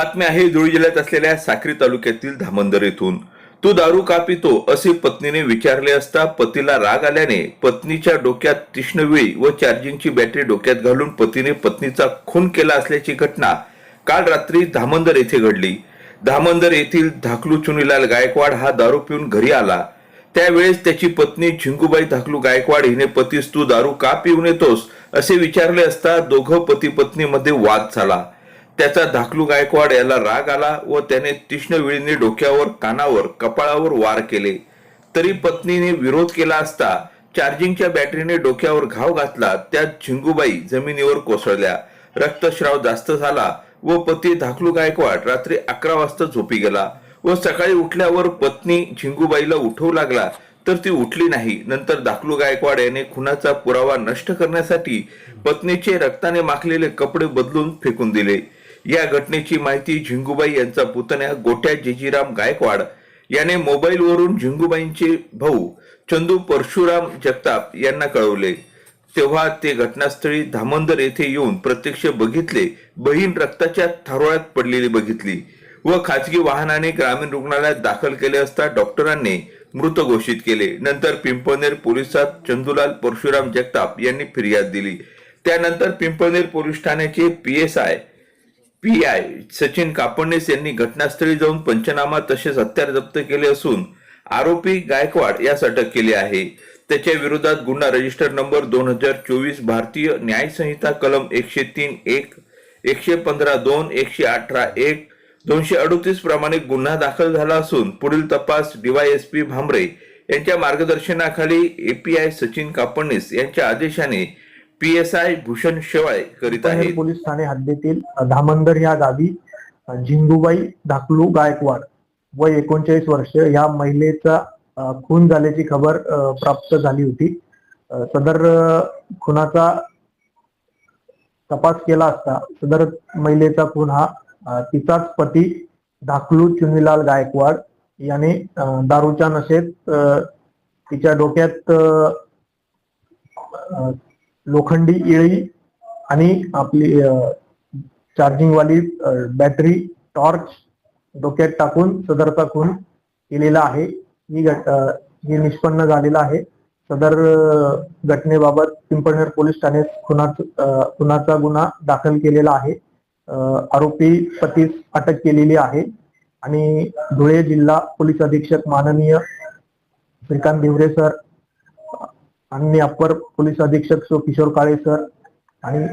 बातमी आहे धुळे जिल्ह्यात असलेल्या साक्री तालुक्यातील धामंदर येथून. तू दारू का पितो असे पत्नीने विचारले असता पतीला राग आल्याने पत्नीच्या डोक्यात तीक्ष्णवेळी व चार्जिंगची बॅटरी डोक्यात घालून पतीने पत्नीचा खून केला असल्याची घटना काल रात्री धामंदर येथे घडली. धामंदर येथील धाकलू चुनीलाल गायकवाड हा दारू पिऊन घरी आला. त्यावेळेस त्याची पत्नी झिंगूबाई धाकलू गायकवाड हिने पतीस तू दारू का पिऊन येतोस? असे विचारले असता दोघं पती पत्नीमध्ये वाद झाला. त्याचा धाकलू गायकवाड याला राग आला व त्याने तीक्ष्ण विळीने डोक्यावर कानावर कपाळावर वार केले. तरी पत्नीने विरोध केला असता चार्जिंगच्या बॅटरीने डोक्यावर घाव घातला त्यात झिंगूबाई जमिनीवर कोसळल्या. रक्तस्राव जास्त झाला व पती धाकलू गायकवाड रात्री अकरा वाजता झोपी गेला व सकाळी उठल्यावर पत्नी झिंगूबाईला उठवू लागला तर ती उठली नाही. नंतर दाखलू गायकवाड याने खुनाचा पुरावा नष्ट करण्यासाठी पत्नीचे रक्ताने माखलेले कपडे बदलून फेकून दिले. या घटनेची माहिती झिंगूबाई यांचा पुतण्या गोट्या जेजीराम गायकवाड याने मोबाईलवरून झिंगूबाईंचे भाऊ चंदू परशुराम जगताप यांना कळवले. तेव्हा ते घटनास्थळी धामंदर येथे येऊन प्रत्यक्ष बघितले. बहीण रक्ताच्या थारोळ्यात पडलेली बघितली व खाजगी वाहनाने ग्रामीण रुग्णालयात दाखल केले असता डॉक्टरांनी मृत घोषित केले. नंतर पिंपळनेर पोलिसात चंदूलाल परशुराम जगताप यांनी फिर्याद दिली. त्यानंतर पिंपळनेर पोलीस ठाण्याचे P S I P I Sachin Kapadnis यांनी घटनास्थळी जाऊन पंचनामा तसेच हत्यार जप्त केले असून आरोपी गायकवाड यास अटक केली आहे. त्याच्या विरोधात गुन्हा रजिस्टर नंबर दोन हजार चोवीस भारतीय न्याय संहिता कलम एकशे तीन एक एकशे पंधरा दोन एकशे अठरा एक दोनशे अडोतीस प्रमाणे गुन्हा दाखल झाला असून पुढील तपास डीवायएसपी भांबरे यांच्या मार्गदर्शनाखाली एपीआय सचिन कापडणीस यांच्या आदेशाने P S I Bhushan Shewale करीत आहेत. पोलीस ठाणे हद्दीतील धामंदर या गावी अ, झिंगूबाई धाकलू गायकवाड वय एकोणचाळीस वर्ष या महिलेचा खून झाल्याची खबर प्राप्त झाली होती. सदर खुनाचा तपास केला असता सदर महिलेचा खून हा तिचाच पती धाकलू चुनीलाल गायकवाड याने दारूच्या नशेत तिच्या डोक्यात लोखंडी इळी आणि आपली चार्जिंगवाली बॅटरी टॉर्च डोक्यात टाकून सदरचा खून केलेला आहे. ही घट हे निष्पन्न झालेला आहे. सदर घटनेबाबत पिंपळनेर पोलीस ठाण्यात खुनाच खुनाचा गुन्हा दाखल केलेला आहे. आरोपी पतीस अटक केलेली आहे. आणि धुळे जिल्हा पोलीस अधीक्षक माननीय श्रीकांत भिवरे सर आणि अप्पर पोलीस अधीक्षक किशोर काळे सर आणि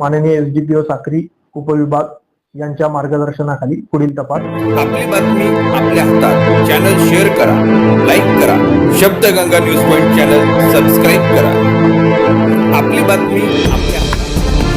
माननीय S D P O Sakri उपविभाग यांच्या मार्गदर्शनाखाली पुढील तपास. आपली बातमी आपल्या हातात. चॅनल शेअर करा लाईक करा. Shabdganga news point channel subscribe करा. आपली बातमी आपल्या हातात.